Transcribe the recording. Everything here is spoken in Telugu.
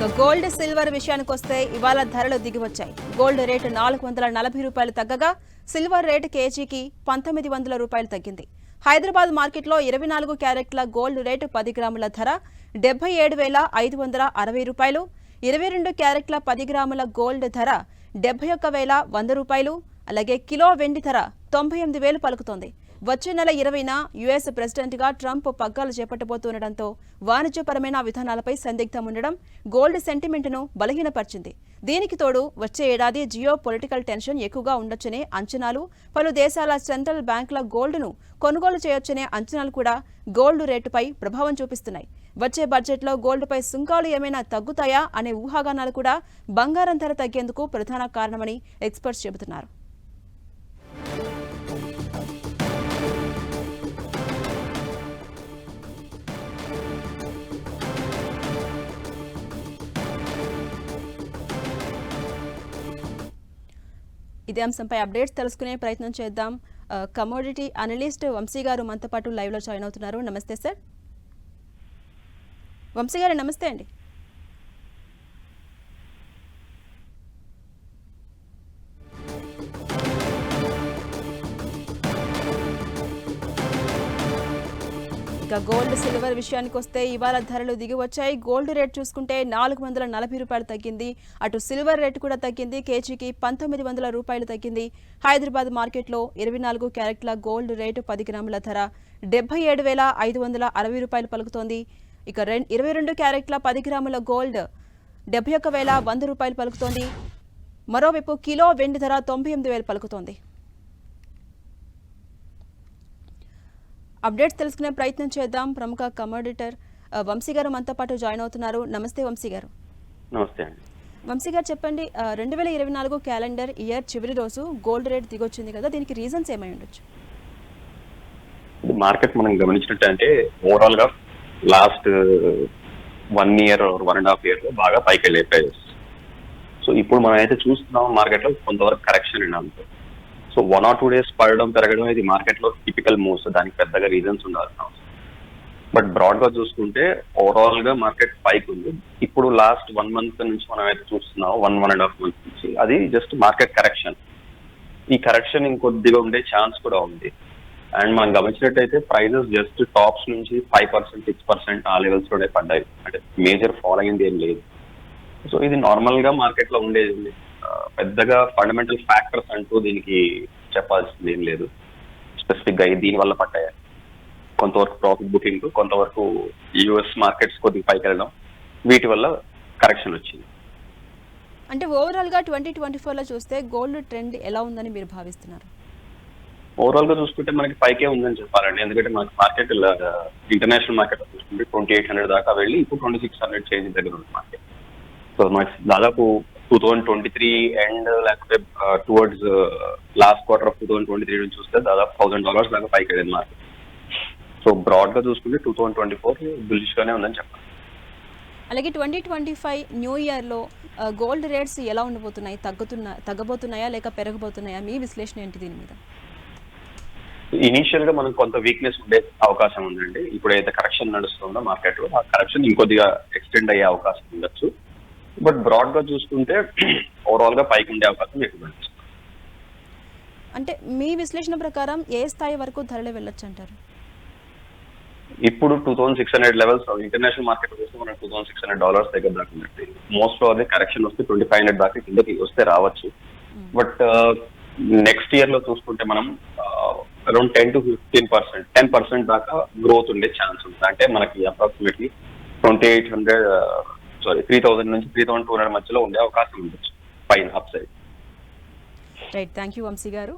ఇక గోల్డ్ సిల్వర్ విషయానికి వస్తే ఇవాళ ధరలు దిగివచ్చాయి. గోల్డ్ రేటు నాలుగు వందల నలభై రూపాయలు తగ్గగా సిల్వర్ రేటు కేజీకి పంతొమ్మిది వందల రూపాయలు తగ్గింది. హైదరాబాద్ మార్కెట్లో ఇరవై నాలుగు క్యారెట్ల గోల్డ్ రేటు పది గ్రాముల ధర డెబ్బై ఏడు వేల ఐదు వందల అరవై రూపాయలు. ఇరవై రెండు క్యారెట్ల పది గ్రాముల గోల్డ్ ధర డెబ్బై ఒక్క వేల వంద రూపాయలు. అలాగే కిలో వెండి ధర తొంభై ఎనిమిది వేలు పలుకుతోంది. వచ్చే నెల ఇరవైన యుఎస్ ప్రెసిడెంట్గా ట్రంప్ పగ్గాలు చేపట్టబోతుండటంతో వాణిజ్యపరమైన విధానాలపై సందిగ్ధం ఉండడం గోల్డ్ సెంటిమెంట్ను బలహీనపరిచింది. దీనికి తోడు వచ్చే ఏడాది జియో పొలిటికల్ టెన్షన్ ఎక్కువగా ఉండొచ్చనే అంచనాలు పలు దేశాల సెంట్రల్ బ్యాంకుల గోల్డ్ను కొనుగోలు చేయొచ్చనే అంచనాలు కూడా గోల్డ్ రేటుపై ప్రభావం చూపిస్తున్నాయి. వచ్చే బడ్జెట్లో గోల్డ్పై సుంకాలు ఏమైనా తగ్గుతాయా అనే ఊహాగానాలు కూడా బంగారం ధర తగ్గేందుకు ప్రధాన కారణమని ఎక్స్పర్ట్స్ చెబుతున్నారు. ఇదే అంశంపై అప్డేట్స్ తెలుసుకునే ప్రయత్నం చేద్దాం. కమోడిటీ అనలిస్ట్ వంశీ గారు మనతో పాటు లైవ్లో జాయిన్ అవుతున్నారు. నమస్తే సార్. వంశీ గారు నమస్తే అండి. ఇక గోల్డ్ సిల్వర్ విషయానికి వస్తే ఇవాళ ధరలు దిగి వచ్చాయి గోల్డ్ రేట్ చూసుకుంటే నాలుగు వందల నలభై రూపాయలు తగ్గింది. అటు సిల్వర్ రేట్ కూడా తగ్గింది. కేజీకి పంతొమ్మిది వందల రూపాయలు తగ్గింది. హైదరాబాద్ మార్కెట్లో ఇరవై నాలుగు క్యారెట్ల గోల్డ్ రేటు పది గ్రాముల ధర డెబ్బై ఏడు వేల ఐదు వందల అరవై రూపాయలు పలుకుతోంది. ఇక రెండు ఇరవై రెండు క్యారెట్ల పది గ్రాముల గోల్డ్ డెబ్బై ఒక్క వేల వంద రూపాయలు పలుకుతోంది. మరోవైపు కిలో వెండి ధర తొంభై ఎనిమిది వేలు పలుకుతోంది. అప్డేట్స్ తెలుసుకునే ప్రయత్నం చేద్దాం. ప్రముఖ కమోడిటర్ వంశీ గారు మనతో పాటు జాయిన్ అవుతున్నారు. నమస్తే వంశీ గారు. నమస్తే అండి. వంశీ గారు చెప్పండి రెండు వేల ఇరవై నాలుగు క్యాలెండర్ ఇయర్ చివరి రోజు గోల్డ్ రేట్ దిగొచ్చింది కదా దీనికి రీజన్స్ ఏమై ఉండొచ్చు? మార్కెట్ మనం గమనించినట్టంటే ఓవరాల్గా last one year one and half ఇయర్లో బాగా పైకి వెళ్ళే ప్రైజెస్. సో ఇప్పుడు మనం అయితే చూస్తున్నాం మార్కెట్లో కొంతవరకు కరెక్షన్ అండి అంతే. So one or two days పడడం పెరగడం ఇది మార్కెట్లో టిపికల్ మూవ్స్ దానికి పెద్దగా రీజన్స్ ఉండాల్సిన అవసరం. బట్ బ్రాడ్గా చూసుకుంటే ఓవరాల్గా మార్కెట్ పైకి ఉంది. ఇప్పుడు లాస్ట్ వన్ మంత్ నుంచి మనం అయితే చూస్తున్నాం one one and half month నుంచి. అది జస్ట్ మార్కెట్ కరెక్షన్ ఈ కరెక్షన్ ఇంకొద్దిగా ఉండే ఛాన్స్ కూడా ఉంది. అండ్ మనం గమనించినట్టయితే ప్రైజెస్ జస్ట్ టాప్స్ నుంచి ఫైవ్ పర్సెంట్ సిక్స్ పర్సెంట్ ఆ లెవెల్స్లోనే పడ్డాయి. అంటే మేజర్ ఫాలో అయింది ఏం లేదు. సో ఇది నార్మల్గా మార్కెట్లో ఉండేది. పెద్దగా ఫండమెంటల్ ఫ్యాక్టర్స్ అంటూ దీనికి చెప్పాల్సింది ఏం లేదు. స్పెసిఫిక్గా దీని వల్ల పడ్డాయి కొంతవరకు ప్రాఫిట్ బుకింగ్ కొంతవరకు యుఎస్ మార్కెట్స్ కొద్దిగా పైకి వెళ్ళడం వీటి వల్ల కరెక్షన్ వచ్చింది. అంటే ఓవరాల్గా ట్వంటీ ట్వంటీ ఫోర్లో చూస్తే గోల్డ్ ట్రెండ్ ఎలా ఉందని మీరు భావిస్తున్నారు? ఓవరాల్గా చూసుకుంటే మనకి పైకే ఉందని చెప్పాలండి. ఎందుకంటే మనకి మార్కెట్ ఇంటర్నేషనల్ మార్కెట్ చూసుకుంటే ట్వంటీ ఎయిట్ హండ్రెడ్ దాకా వెళ్ళి ఇప్పుడు ట్వంటీ సిక్స్ హండ్రెడ్ చేంజ్ దగ్గర ఉంది మార్కెట్ సో మనకి దాదాపు two thousand twenty three and లేకపోతే towards last quarter of two thousand twenty three నుంచి చూస్తే దాదాపు థౌసండ్ డాలర్స్ దాకా పైకి వెళ్ళింది మార్కెట్. సో బ్రాడ్గా చూసుకుంటే two thousand twenty four bullish గానే ఉందని చెప్పాలి. అలాగే ట్వంటీ ట్వంటీ ఫైవ్ న్యూ ఇయర్లో గోల్డ్ రేట్స్ ఎలా ఉండబోతున్నాయి? తగ్గుతున్నా తగ్గబోతున్నాయా? లేక పెరగబోతున్నాయా? మీ విశ్లేషణ ఏంటి దీని మీద? ఇనీషియల్గా మనకు కొంత వీక్నెస్ ఉండే అవకాశం ఉందండి. ఇప్పుడైతే కరెక్షన్ నడుస్తుందో మార్కెట్లో ఆ కరెక్షన్ ఇంకొద్దిగా ఎక్స్టెండ్ అయ్యే అవకాశం ఉండొచ్చు. బట్ బ్రాడ్గా చూసుకుంటే ఓవరాల్గా పైకి ఉండే అవకాశం ఎక్కువ అంటే మీ విశ్లేషణ ప్రకారం ఏ స్థాయి వరకు ధరలు వెళ్ళొచ్చు అంటారు? ఇప్పుడు two thousand six hundred levels international market వస్తే మనకు two thousand six hundred dollars దగ్గర దాకా ఉన్నట్టు. మోస్ట్ ప్రాబ్లీ కరెక్షన్ వస్తే ట్వంటీ ఫైవ్ హండ్రెడ్ దాకా కిందకి వస్తే రావచ్చు. బట్ నెక్స్ట్ ఇయర్లో చూసుకుంటే మనం around ten to fifteen percent ten percent దాకా గ్రోత్ ఉండే ఛాన్స్ ఉంది అంటే మనకి approximately twenty eight hundred sorry three thousand నుంచి త్రీ థౌసండ్ టూ హండ్రెడ్ మధ్యలో ఉండే అవకాశం ఉండొచ్చు. పైన up side right thank you Vamsi garu.